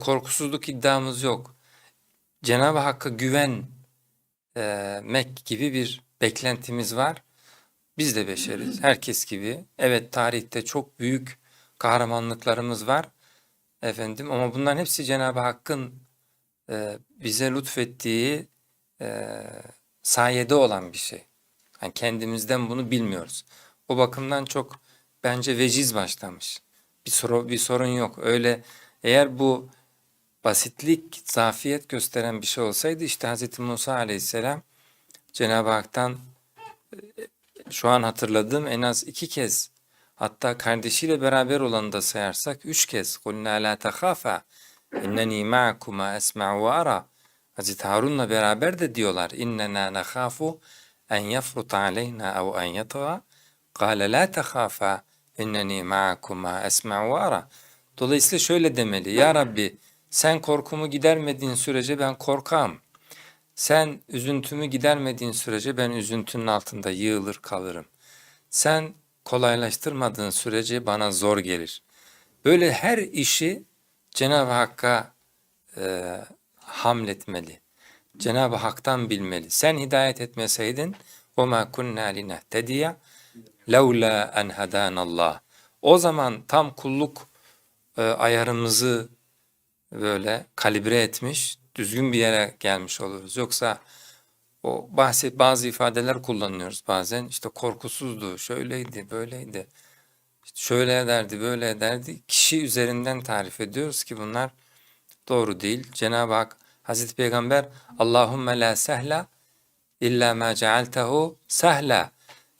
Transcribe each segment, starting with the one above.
korkusuzluk iddiamız yok. Cenab-ı Hakk'a güvenmek gibi bir beklentimiz var. Biz de beşeriz, herkes gibi. Evet tarihte çok büyük kahramanlıklarımız var. Efendim ama bunların hepsi Cenab-ı Hakk'ın e, bize lütfettiği e, sayede olan bir şey. Yani kendimizden bunu bilmiyoruz. O bakımdan çok bence veciz başlamış. Bir sorun, bir sorun yok. Öyle eğer bu basitlik, zafiyet gösteren bir şey olsaydı işte Hz. Musa aleyhisselam Cenab-ı Hak'tan e, şu an hatırladığım en az iki kez hatta kardeşiyle beraber olanı da sayarsak üç kez قُلْنَا لَا تَخَافَا اِنَّنِي مَعَكُمَا اَسْمَعُ وَأَرَى Hazreti Harun'la beraber de diyorlar اِنَّنَا نَخَافُ en yafruta aleyna ev en yatğa kâle la tehâfâ inneni ma'akuma esma'u ve ara. Dolayısıyla şöyle demeli. Ya Rabbi sen korkumu gidermediğin sürece ben korkam. Sen üzüntümü gidermediğin sürece ben üzüntünün altında yığılır kalırım. Sen kolaylaştırmadığın sürece bana zor gelir. Böyle her işi Cenab-ı Hakk'a e, hamletmeli. Cenab-ı Hak'tan bilmeli. Sen hidayet etmeseydin وَمَا كُنَّا لِنَهْتَدِيَ لَوْلَا اَنْ هَدَانَ اللّٰهِ O zaman tam kulluk e, ayarımızı böyle kalibre etmiş, düzgün bir yere gelmiş oluruz. Yoksa o bahset bazı ifadeler kullanıyoruz bazen. İşte korkusuzdu, şöyleydi, böyleydi. İşte şöyle ederdi, böyle ederdi. Kişi üzerinden tarif ediyoruz ki bunlar doğru değil. Cenab-ı Hak Hazreti Peygamber Allahümme la sehla illa ma cealtehu sehla.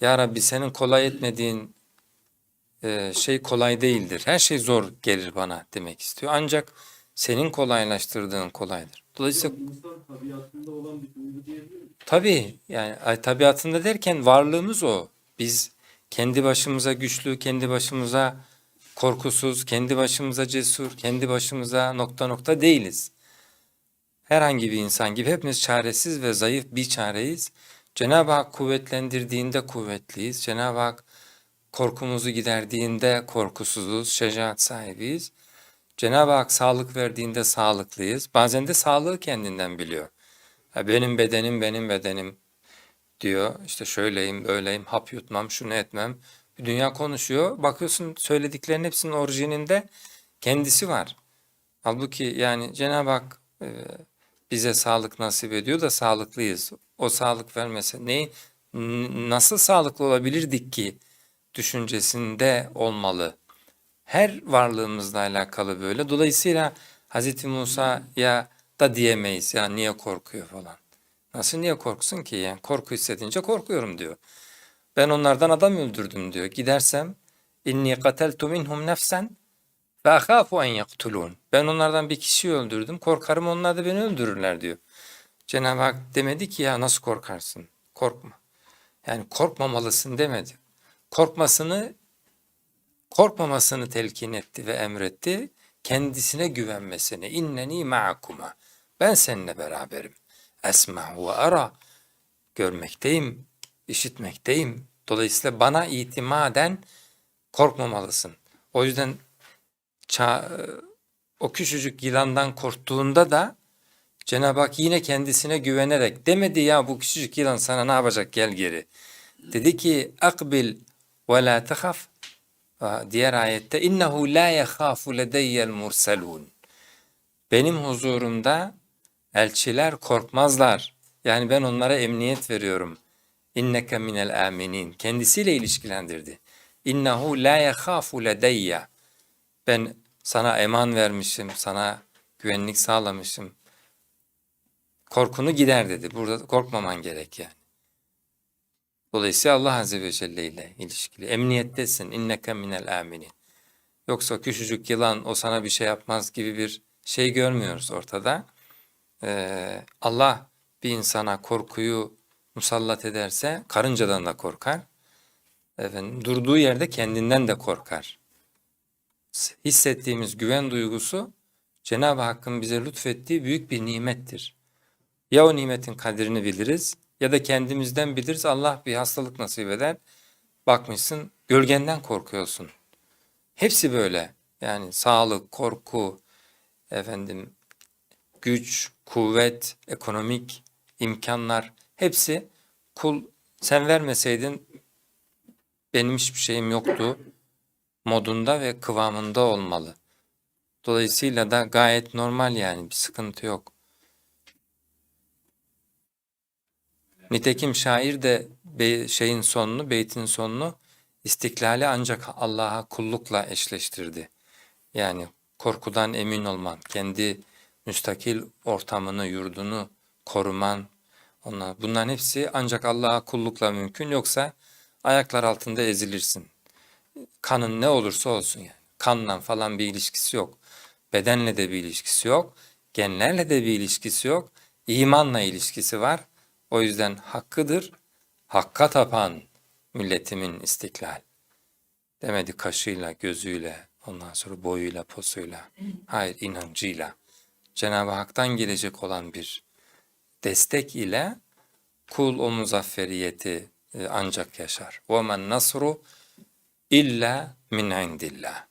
Ya Rabbi senin kolay etmediğin e, şey kolay değildir. Her şey zor gelir bana demek istiyor. Ancak senin kolaylaştırdığın kolaydır. Dolayısıyla İnsan tabiatında olan bir duygu diyebilir miyiz? tabii yani tabiatında derken varlığımız o. Biz kendi başımıza güçlü, kendi başımıza korkusuz, kendi başımıza cesur, kendi başımıza nokta nokta değiliz herhangi bir insan gibi hepimiz çaresiz ve zayıf bir çareyiz. Cenab-ı Hak kuvvetlendirdiğinde kuvvetliyiz. Cenab-ı Hak korkumuzu giderdiğinde korkusuzuz, şecaat sahibiyiz. Cenab-ı Hak sağlık verdiğinde sağlıklıyız. Bazen de sağlığı kendinden biliyor. Ya benim bedenim benim bedenim diyor. İşte şöyleyim, böyleyim, hap yutmam, şunu etmem. Dünya konuşuyor. Bakıyorsun söylediklerin hepsinin orijininde kendisi var. Halbuki yani Cenab-ı Hak e, bize sağlık nasip ediyor da sağlıklıyız. O sağlık vermese ne nasıl sağlıklı olabilirdik ki düşüncesinde olmalı. Her varlığımızla alakalı böyle. Dolayısıyla Hz. Musa'ya da diyemeyiz ya niye korkuyor falan. Nasıl niye korksun ki yani korku hissedince korkuyorum diyor. Ben onlardan adam öldürdüm diyor. Gidersem inni kateltu minhum nefsen ve ahâfu en yaktulûn. Ben onlardan bir kişiyi öldürdüm. Korkarım onlar da beni öldürürler diyor. Cenab-ı Hak demedi ki ya nasıl korkarsın? Korkma. Yani korkmamalısın demedi. Korkmasını, korkmamasını telkin etti ve emretti. Kendisine güvenmesini. İnneni ma'akuma. Ben seninle beraberim. Esma'u ve ara. Görmekteyim, işitmekteyim. Dolayısıyla bana itimaden korkmamalısın. O yüzden o küçücük yılandan korktuğunda da Cenab-ı Hak yine kendisine güvenerek demedi ya bu küçücük yılan sana ne yapacak gel geri. Dedi ki akbil ve la tehaf. Diğer ayette innehu la yekhafu ledeyyel murselun. Benim huzurumda elçiler korkmazlar. Yani ben onlara emniyet veriyorum. İnneke minel aminin. Kendisiyle ilişkilendirdi. İnnehu la yekhafu ledeyye. Ben sana eman vermişim, sana güvenlik sağlamışım. Korkunu gider dedi. Burada korkmaman gerek yani. Dolayısıyla Allah Azze ve Celle ile ilişkili. Emniyettesin. İnneke minel aminin. Yoksa küçücük yılan o sana bir şey yapmaz gibi bir şey görmüyoruz ortada. Ee, Allah bir insana korkuyu musallat ederse karıncadan da korkar. Efendim, durduğu yerde kendinden de korkar hissettiğimiz güven duygusu Cenab-ı Hakk'ın bize lütfettiği büyük bir nimettir. Ya o nimetin kadrini biliriz ya da kendimizden biliriz Allah bir hastalık nasip eder. Bakmışsın gölgenden korkuyorsun. Hepsi böyle yani sağlık, korku, efendim güç, kuvvet, ekonomik imkanlar hepsi kul sen vermeseydin benim hiçbir şeyim yoktu modunda ve kıvamında olmalı. Dolayısıyla da gayet normal yani bir sıkıntı yok. Nitekim şair de şeyin sonunu, beytin sonunu istiklali ancak Allah'a kullukla eşleştirdi. Yani korkudan emin olman, kendi müstakil ortamını, yurdunu koruman, onlar, bunların hepsi ancak Allah'a kullukla mümkün. Yoksa ayaklar altında ezilirsin. Kanın ne olursa olsun yani. Kanla falan bir ilişkisi yok. Bedenle de bir ilişkisi yok. Genlerle de bir ilişkisi yok. İmanla ilişkisi var. O yüzden hakkıdır. Hakka tapan milletimin istiklal. Demedi kaşıyla, gözüyle, ondan sonra boyuyla, posuyla. Hayır inancıyla. Cenab-ı Hak'tan gelecek olan bir destek ile kul o muzafferiyeti e, ancak yaşar. وَمَنْ nasru illa min indillah.